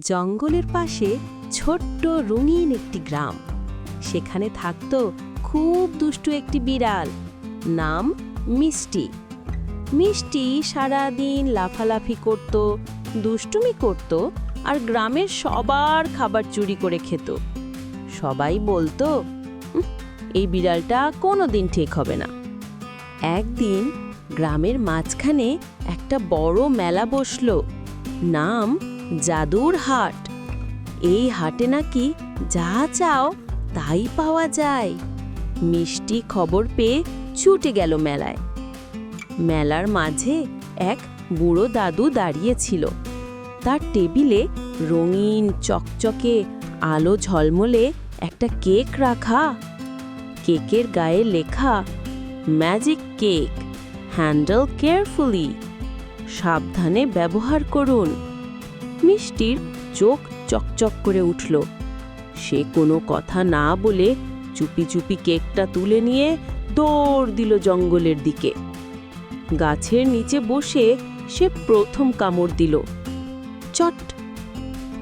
জঙ্গলের পাশে ছোট্ট রঙিন একটি গ্রাম। সেখানে থাকতো খুব দুষ্টু একটি বিড়াল, নাম মিষ্টি। মিষ্টি সারাদিন লাফালাফি করত, দুষ্টুমি করত আর গ্রামের সবার খাবার চুরি করে খেত। সবাই বলতো এই বিড়ালটা কোনো দিন ঠিক হবে না। একদিন গ্রামের মাঝখানে একটা বড় মেলা বসল, নাম জাদুর হাট। এই হাটে নাকি যা চাও তাই পাওয়া যায়। মিষ্টি খবর পেয়ে ছুটে গেল মেলায়। মেলার মাঝে এক বুড়ো দাদু দাঁড়িয়েছিল। তার টেবিলে রঙিন চকচকে আলো ঝলমলে একটা কেক রাখা। কেকের গায়ে লেখা ম্যাজিক কেক হ্যান্ডেল কেয়ারফুলি সাবধানে ব্যবহার করুন। মিষ্টির চোখ চকচক করে উঠল। সে কোনো কথা না বলে চুপি চুপি কেকটা তুলে নিয়ে দৌড় দিল জঙ্গলের দিকে। গাছের নিচে বসে সে প্রথম কামড় দিল। চট!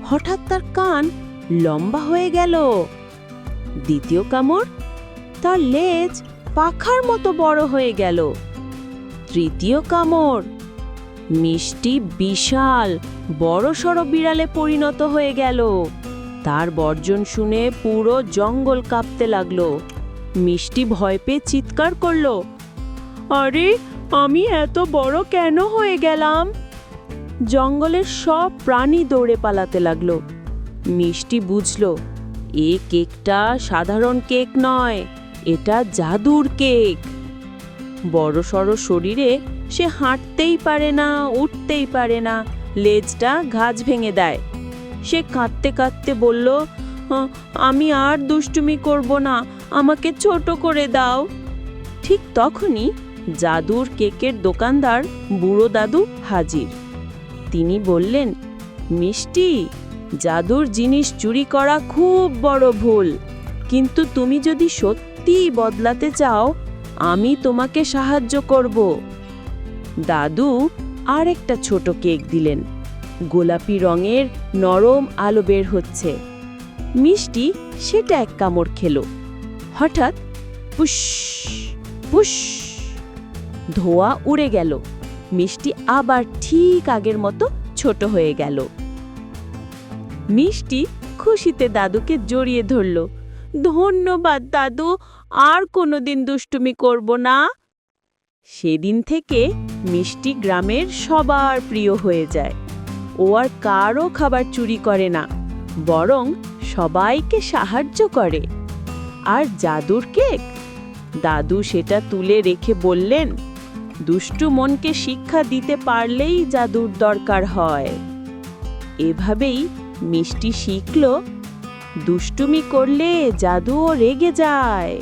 হঠাৎ তার কান লম্বা হয়ে গেল। দ্বিতীয় কামড় তার লেজ পাখার মতো বড় হয়ে গেল। তৃতীয় কামড় মিষ্টি বিশাল, বড় সড় বিড়ালে পরিণত হয়ে গেল। তার বর্জন শুনে পুরো জঙ্গল কাঁপতে লাগল। মিষ্টি ভয় পেয়ে চিৎকার করল, আরে, আমি এত বড় কেন হয়ে গেলাম? জঙ্গলের সব প্রাণী দৌড়ে পালাতে লাগল। মিষ্টি বুঝলো, এ কেকটা সাধারণ কেক নয়, এটা জাদুর কেক। বড় সড় শরীরে সে হাঁটতেই পারে না, উঠতেই পারে না, লেজটা ঘাজ ভেঙে দেয়। সে কাঁদতে কাঁদতে বলল আমি আর দুষ্টুমি করব না, আমাকে ছোট করে দাও। ঠিক তখনই জাদুর কেকের দোকানদার বুড়ো দাদু হাজির। তিনি বললেন, মিষ্টি, জাদুর জিনিস চুরি করা খুব বড় ভুল। কিন্তু তুমি যদি সত্যিই বদলাতে চাও আমি তোমাকে সাহায্য করব। দাদু আর একটা ছোট কেক দিলেন। গোলাপি রঙের নরম আলো বের হচ্ছে। মিষ্টি সেটা এক কামড় খেলো। হঠাৎ পুশ পুশ, ধোয়া উড়ে গেল। মিষ্টি আবার ঠিক আগের মতো ছোট হয়ে গেল। মিষ্টি খুশিতে দাদুকে জড়িয়ে ধরল। ধন্যবাদ, দাদু। আর কোনোদিন দুষ্টুমি করব না। সেদিন থেকে মিষ্টি গ্রামের সবার প্রিয় হয়ে যায়। ও আর কারও খাবার চুরি করে না, বরং সবাইকে সাহায্য করে। আর জাদুর কেক? দাদু সেটা তুলে রেখে বললেন, দুষ্টু মনকে শিক্ষা দিতে পারলেই জাদুর দরকার হয়। এভাবেই মিষ্টি শিখল দুষ্টুমি করলে জাদুও রেগে যায়।